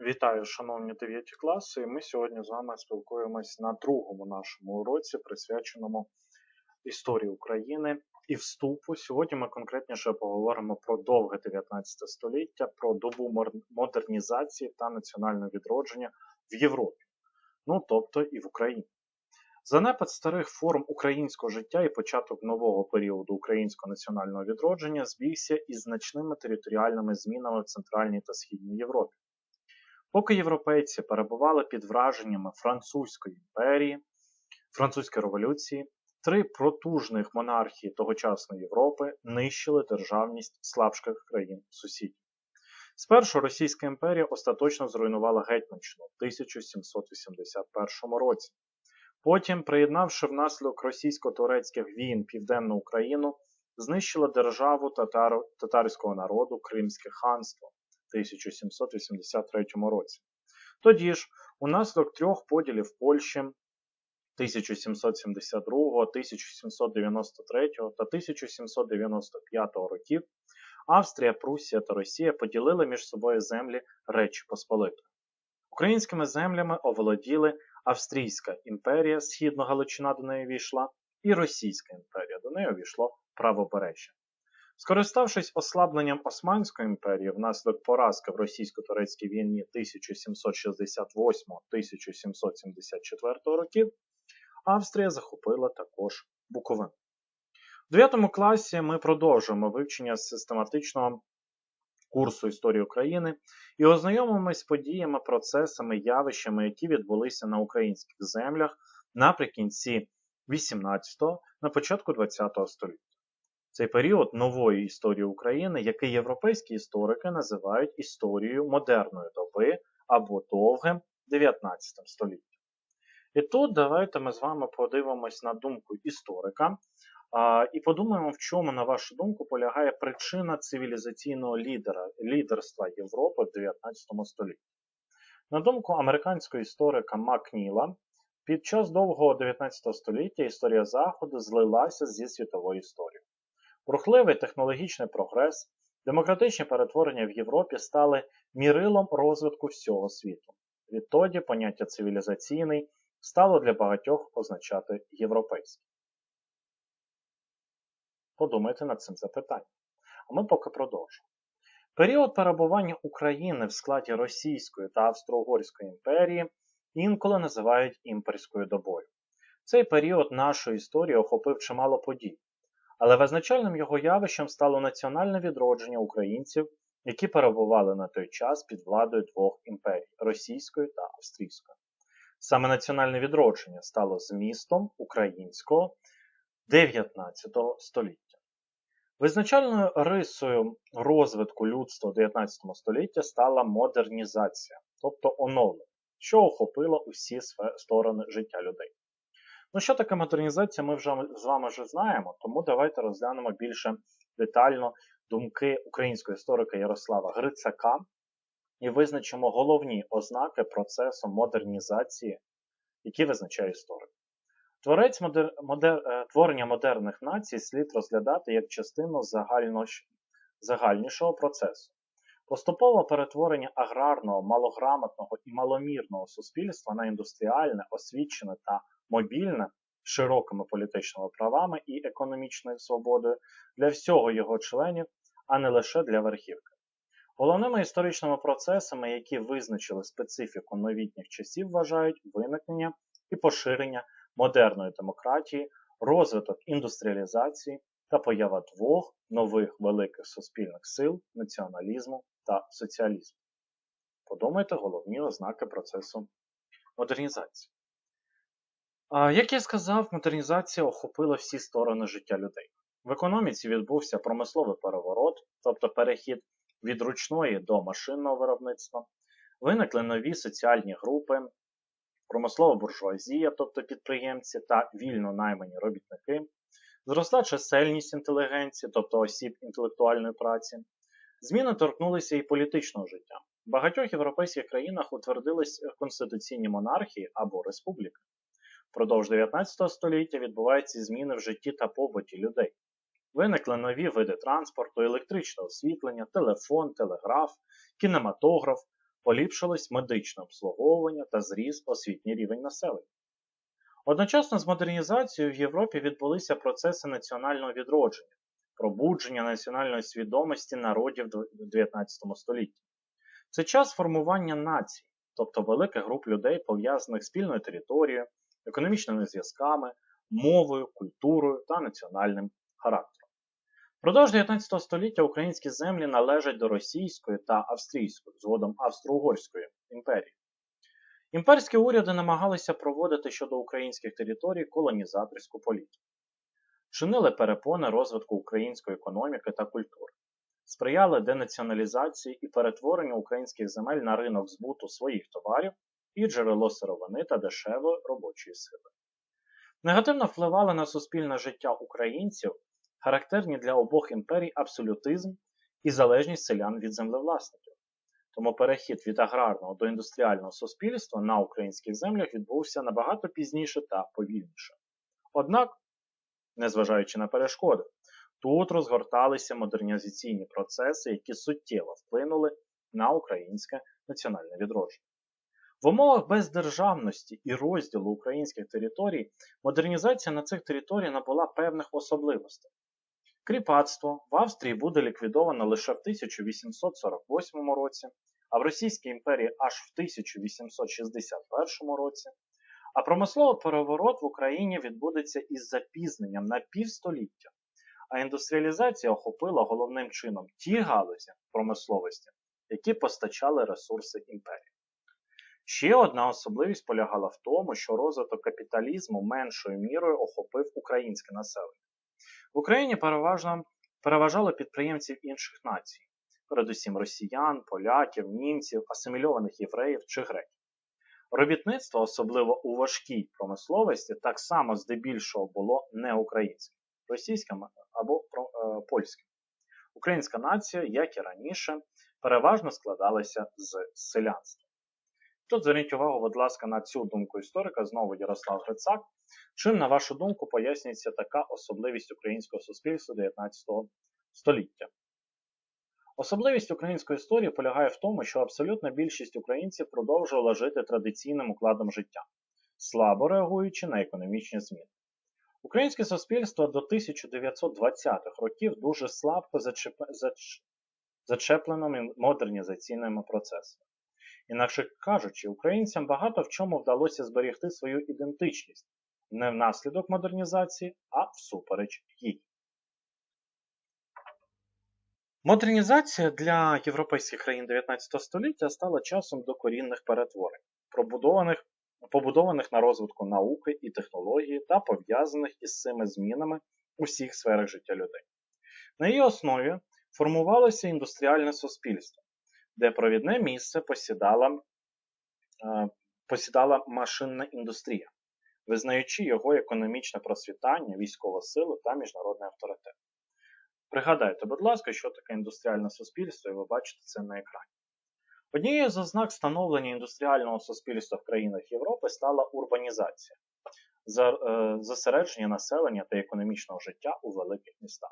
Вітаю, шановні 9 класи. Ми сьогодні з вами спілкуємось на другому нашому уроці, присвяченому історії України і вступу. Сьогодні ми конкретніше поговоримо про довге 19 століття, про добу модернізації та національного відродження в Європі, ну тобто і в Україні. Занепад старих форм українського життя і початок нового періоду українського національного відродження збігся із значними територіальними змінами в Центральній та Східній Європі. Поки європейці перебували під враженнями Французької імперії, Французької революції, три протужних монархії тогочасної Європи нищили державність слабших країн сусідів. Спершу Російська імперія остаточно зруйнувала Гетьманщину в 1781 році. Потім, приєднавши внаслідок російсько-турецьких війн Південну Україну, знищила державу татаро- татарського народу Кримське ханство 1783 році. Тоді ж, унаслідок трьох поділів Польщі 1772, 1793 та 1795 років, Австрія, Прусія та Росія поділили між собою землі Речі Посполитої. Українськими землями оволоділи Австрійська імперія, східно Галичина до неї війшла, і Російська імперія, до неї увійшло правобережжя. Скориставшись ослабленням Османської імперії внаслідок поразки в російсько-турецькій війні 1768-1774 років, Австрія захопила також Буковину. В 9 класі ми продовжуємо вивчення систематичного курсу історії України і ознайомимось з подіями, процесами, явищами, які відбулися на українських землях наприкінці 18-го, на початку 20-го століття. Цей період нової історії України, який європейські історики називають історією модерної доби або довгим 19 століттям. І тут давайте ми з вами подивимось на думку історика а, і подумаємо, в чому, на вашу думку, полягає причина цивілізаційного лідера, лідерства Європи в 19 столітті. На думку американського історика Макніла, під час довгого 19 століття історія Заходу злилася зі світовою історією. Рухливий технологічний прогрес, демократичні перетворення в Європі стали мірилом розвитку всього світу. Відтоді поняття цивілізаційний стало для багатьох означати європейський. Подумайте над цим запитанням. А ми поки продовжимо. Період перебування України в складі Російської та Австро-Угорської імперії інколи називають імперською добою. Цей період нашої історії охопив чимало подій, але визначальним його явищем стало національне відродження українців, які перебували на той час під владою двох імперій російської та австрійської. Саме національне відродження стало змістом українського 19 століття. Визначальною рисою розвитку людства 19 століття стала модернізація, тобто оновлення, що охопило усі сторони життя людей. Ну, що таке модернізація, ми вже з вами вже знаємо, тому давайте розглянемо більше детально думки українського історика Ярослава Грицака і визначимо головні ознаки процесу модернізації, які визначає історик. Творець модер... Модер... творення модерних націй слід розглядати як частину загально... загальнішого процесу. Поступове перетворення аграрного, малограмотного і маломірного суспільства на індустріальне, освічене та мобільне з широкими політичними правами і економічною свободою для всього його членів, а не лише для верхівки. Головними історичними процесами, які визначили специфіку новітніх часів, вважають виникнення і поширення модерної демократії, розвиток індустріалізації та поява двох нових великих суспільних сил націоналізму та соціалізму. Подумайте головні ознаки процесу модернізації. Як я сказав, модернізація охопила всі сторони життя людей. В економіці відбувся промисловий переворот, тобто перехід від ручної до машинного виробництва, виникли нові соціальні групи, промислова буржуазія, тобто підприємці та вільно наймані робітники, зросла чисельність інтелігенції, тобто осіб інтелектуальної праці. Зміни торкнулися і політичного життя. В багатьох європейських країнах утвердились конституційні монархії або республіки. Впродовж 19 століття відбуваються зміни в житті та побуті людей. Виникли нові види транспорту, електричне освітлення, телефон, телеграф, кінематограф, поліпшилось медичне обслуговування та зріс освітній рівень населення. Одночасно з модернізацією в Європі відбулися процеси національного відродження, пробудження національної свідомості народів в 19 столітті. Це час формування націй, тобто великих груп людей, пов'язаних спільною територією, економічними зв'язками, мовою, культурою та національним характером. Продовж 19 століття українські землі належать до Російської та Австрійської, згодом Австро-Угорської імперії. Імперські уряди намагалися проводити щодо українських територій колонізаторську політику, чинили перепони розвитку української економіки та культури, сприяли денаціоналізації і перетворенню українських земель на ринок збуту своїх товарів і джерело сировини та дешевої робочої сили. Негативно впливали на суспільне життя українців, характерні для обох імперій абсолютизм і залежність селян від землевласників. Тому перехід від аграрного до індустріального суспільства на українських землях відбувся набагато пізніше та повільніше. Однак, незважаючи на перешкоди, тут розгорталися модернізаційні процеси, які суттєво вплинули на українське національне відродження. В умовах бездержавності і розділу українських територій модернізація на цих територіях набула певних особливостей. Кріпацтво в Австрії буде ліквідовано лише в 1848 році, а в Російській імперії аж в 1861 році. А промисловий переворот в Україні відбудеться із запізненням на півстоліття, а індустріалізація охопила головним чином ті галузі промисловості, які постачали ресурси імперії. Ще одна особливість полягала в тому, що розвиток капіталізму меншою мірою охопив українське населення. В Україні переважно переважало підприємців інших націй, передусім росіян, поляків, німців, асимільованих євреїв чи греків. Робітництво, особливо у важкій промисловості, так само здебільшого було не українським, російським або е, польським. Українська нація, як і раніше, переважно складалася з селянства. Тут зверніть увагу, будь ласка, на цю думку історика, знову Ярослав Грицак. Чим, на вашу думку, пояснюється така особливість українського суспільства 19 століття? Особливість української історії полягає в тому, що абсолютна більшість українців продовжувала жити традиційним укладом життя, слабо реагуючи на економічні зміни. Українське суспільство до 1920-х років дуже слабко зачеп... зач... зачеплено модернізаційними процесами. Інакше кажучи, українцям багато в чому вдалося зберегти свою ідентичність не внаслідок модернізації, а всупереч їй. Модернізація для європейських країн 19 століття стала часом докорінних перетворень, побудованих, побудованих на розвитку науки і технології та пов'язаних із цими змінами у всіх сферах життя людей. На її основі формувалося індустріальне суспільство, де провідне місце посідала, е, посідала машинна індустрія, визнаючи його економічне процвітання, військову силу та міжнародний авторитет. Пригадайте, будь ласка, що таке індустріальне суспільство, і ви бачите це на екрані. Однією з ознак становлення індустріального суспільства в країнах Європи стала урбанізація, е, зосередження населення та економічного життя у великих містах.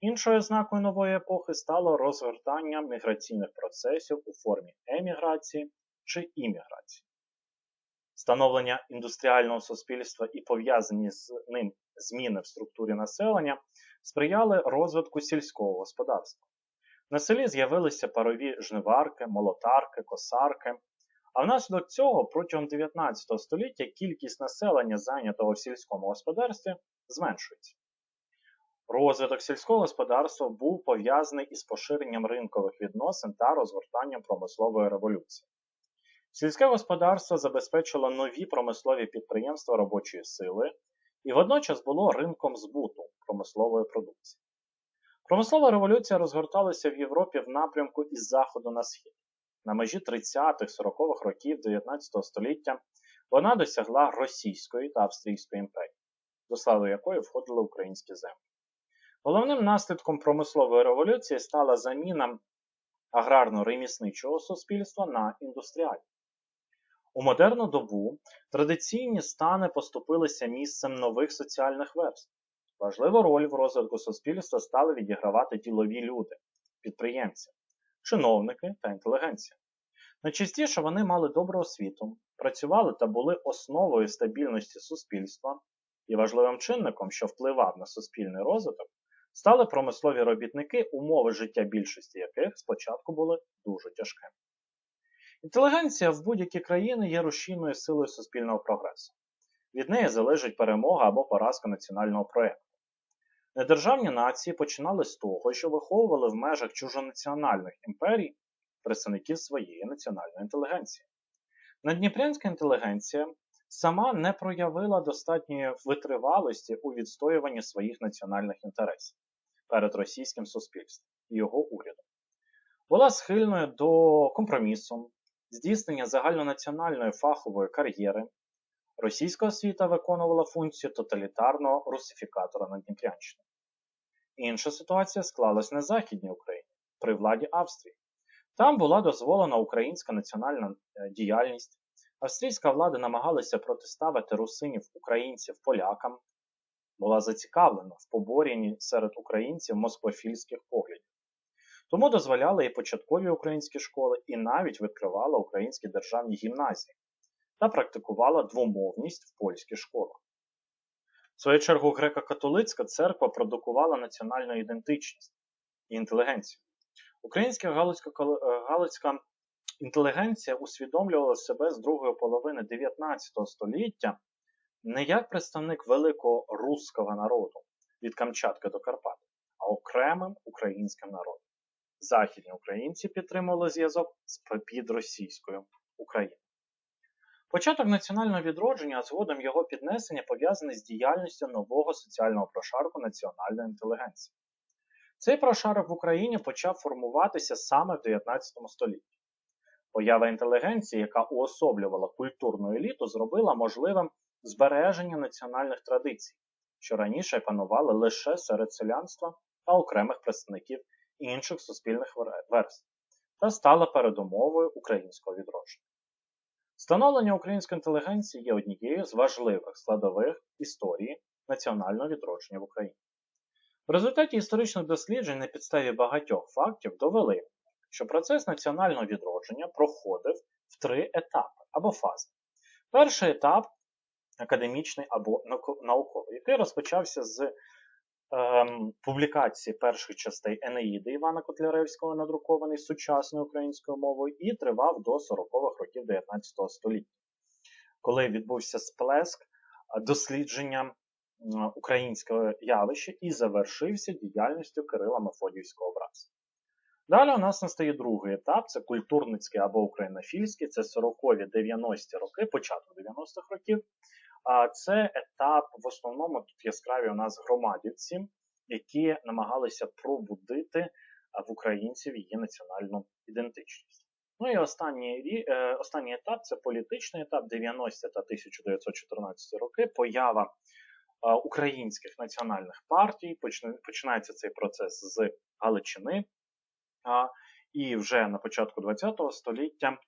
Іншою ознакою нової епохи стало розгортання міграційних процесів у формі еміграції чи імміграції. Становлення індустріального суспільства і пов'язані з ним зміни в структурі населення сприяли розвитку сільського господарства. На селі з'явилися парові жниварки, молотарки, косарки. А внаслідок цього протягом 19 століття кількість населення, зайнятого в сільському господарстві, зменшується. Розвиток сільського господарства був пов'язаний із поширенням ринкових відносин та розгортанням промислової революції. Сільське господарство забезпечило нові промислові підприємства робочої сили і водночас було ринком збуту промислової продукції. Промислова революція розгорталася в Європі в напрямку із заходу на схід. На межі 30-40-х років 19 століття вона досягла Російської та Австрійської імперії, до складу якої входили українські землі. Головним наслідком промислової революції стала заміна аграрно-ремісничого суспільства на індустріальне. У модерну добу традиційні стани поступилися місцем нових соціальних верств. Важливу роль в розвитку суспільства стали відігравати ділові люди, підприємці, чиновники та інтелігенція. Найчастіше вони мали добру освіту, працювали та були основою стабільності суспільства і важливим чинником, що впливав на суспільний розвиток, стали промислові робітники, умови життя більшості яких спочатку були дуже тяжкими. Інтелігенція в будь-якій країні є рушійною силою суспільного прогресу. Від неї залежить перемога або поразка національного проєкту. Недержавні нації починали з того, що виховували в межах чужонаціональних імперій представників своєї національної інтелігенції. Надніпрянська інтелігенція сама не проявила достатньої витривалості у відстоюванні своїх національних інтересів перед російським суспільством і його урядом. Була схильною до компромісу, здійснення загальнонаціональної фахової кар'єри. Російська освіта виконувала функцію тоталітарного русифікатора Надніпрянщини. Інша ситуація склалась на Західній Україні при владі Австрії. Там була дозволена українська національна е, діяльність. Австрійська влада намагалася протиставити русинів українців полякам, була зацікавлена в поборінні серед українців москвофільських поглядів. Тому дозволяла і початкові українські школи, і навіть відкривала українські державні гімназії та практикувала двомовність в польських школах. В свою чергу греко-католицька церква продукувала національну ідентичність і інтелігенцію. Українська галицька інтелігенція усвідомлювала себе з другої половини 19 століття не як представник великого руського народу від Камчатки до Карпат, а окремим українським народом. Західні українці підтримували зв'язок з підросійською Україною. Початок національного відродження, а згодом його піднесення пов'язаний з діяльністю нового соціального прошарку національної інтелігенції. Цей прошарок в Україні почав формуватися саме в 19 столітті. Поява інтелігенції, яка уособлювала культурну еліту, зробила можливим збереження національних традицій, що раніше панували лише серед селянства та окремих представників інших суспільних верств, та стала передумовою українського відродження. Становлення української інтелігенції є однією з важливих складових історії національного відродження в Україні. В результаті історичних досліджень на підставі багатьох фактів довели, що процес національного відродження проходив в три етапи або фази. Перший етап академічний або науковий, який розпочався з ем, публікації перших частей Енеїди Івана Котляревського, надрукований сучасною українською мовою, і тривав до 40-х років 19 століття, коли відбувся сплеск дослідження українського явища і завершився діяльністю Кирила Мефодіївського образу. Далі у нас настає другий етап, це культурницький або українофільський, це 40-ві 90-ті роки, початок 90-х років. А це етап, в основному тут яскраві у нас громадівці, які намагалися пробудити в українців її національну ідентичність. Ну і останній е, останній етап це політичний етап 90 та 1914 роки, поява українських національних партій. Починається цей процес з Галичини. І вже на початку ХХ століття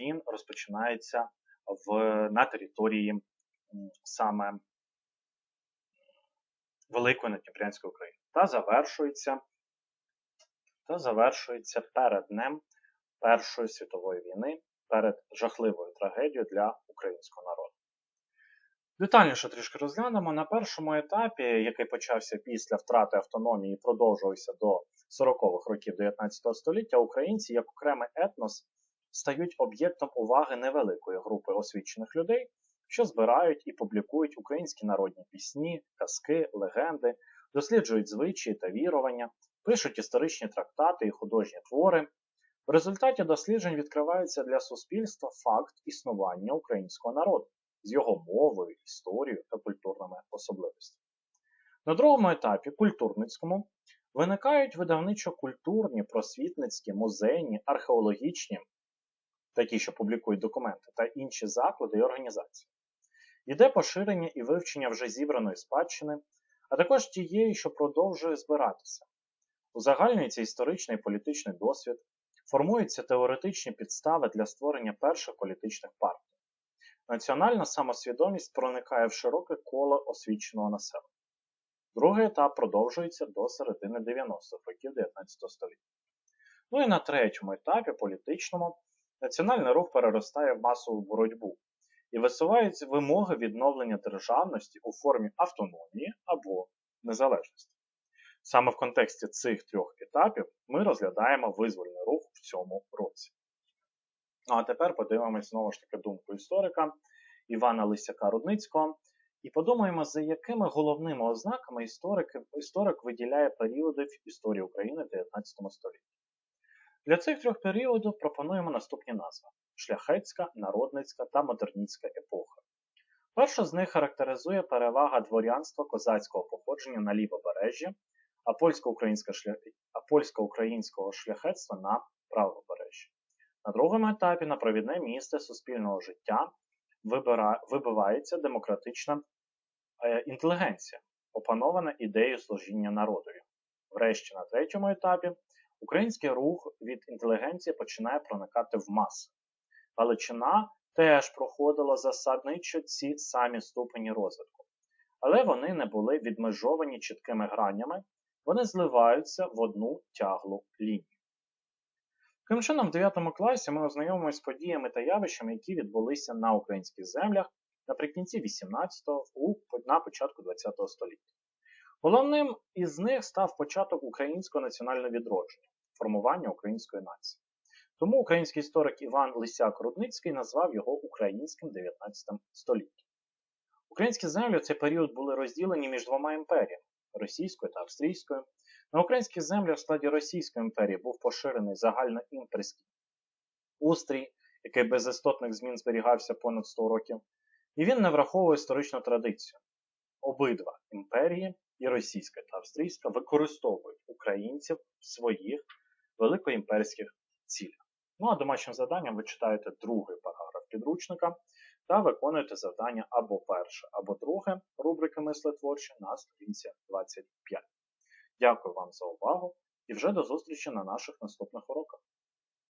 він розпочинається в, на території саме Великої Надніпрянської України та завершується та завершується перед днем Першої світової війни, перед жахливою трагедією для українського народу. Детальніше трішки розглянемо. На першому етапі, який почався після втрати автономії і продовжувався до 40-х років 19 століття, українці як окремий етнос стають об'єктом уваги невеликої групи освічених людей, що збирають і публікують українські народні пісні, казки, легенди, досліджують звичаї та вірування, пишуть історичні трактати і художні твори. В результаті досліджень відкривається для суспільства факт існування українського народу з його мовою, історією та культурними особливостями. На другому етапі, культурницькому, виникають видавничо-культурні, просвітницькі, музейні, археологічні, такі, що публікують документи, та інші заклади і організації. Йде поширення і вивчення вже зібраної спадщини, а також тієї, що продовжує збиратися. Узагальнюється історичний і політичний досвід, формуються теоретичні підстави для створення перших політичних партій. Національна самосвідомість проникає в широке коло освіченого населення. Другий етап продовжується до середини 90-х років 19 століття. Ну і на третьому етапі політичному національний рух переростає в масову боротьбу і висувають вимоги відновлення державності у формі автономії або незалежності. Саме в контексті цих трьох етапів ми розглядаємо визвольний рух в цьому році. Ну а тепер подивимось знову ж таки думку історика Івана Лисяка Рудницького і подумаємо, за якими головними ознаками історик, історик виділяє періоди в історії України в 19 столітті. Для цих трьох періодів пропонуємо наступні назви: шляхетська, народницька та модерністська епоха. Перша з них характеризує перевага дворянства козацького походження на лівобережжі, а польсько-українського шля... польсько шляхетства на правобережжі. На другому етапі на провідне місце суспільного життя вибира... вибивається демократична е, інтелігенція, опанована ідеєю служіння народові. Врешті, на третьому етапі Український рух від інтелігенції починає проникати в маси. Галичина теж проходила засадничо ці самі ступені розвитку, але вони не були відмежовані чіткими гранями, вони зливаються в одну тяглу лінію. Таким чином, в 9 класі ми ознайомимося з подіями та явищами, які відбулися на українських землях наприкінці 18-го на початку ХХ століття. Головним із них став початок українського національного відродження, формування української нації. Тому український історик Іван Лисяк Рудницький назвав його українським 19 століттям. Українські землі в цей період були розділені між двома імперіями російською та австрійською. На українські землі в складі Російської імперії був поширений загальноімперський устрій, який без істотних змін зберігався понад 100 років, і він не враховує історичну традицію. Обидва імперії, і російська та австрійська, використовують українців в своїх великоімперських цілях. Ну а домашнім завданням ви читаєте другий параграф підручника та виконуєте завдання або перше, або друге рубрики мислетворчі на сторінці 25. Дякую вам за увагу і вже до зустрічі на наших наступних уроках.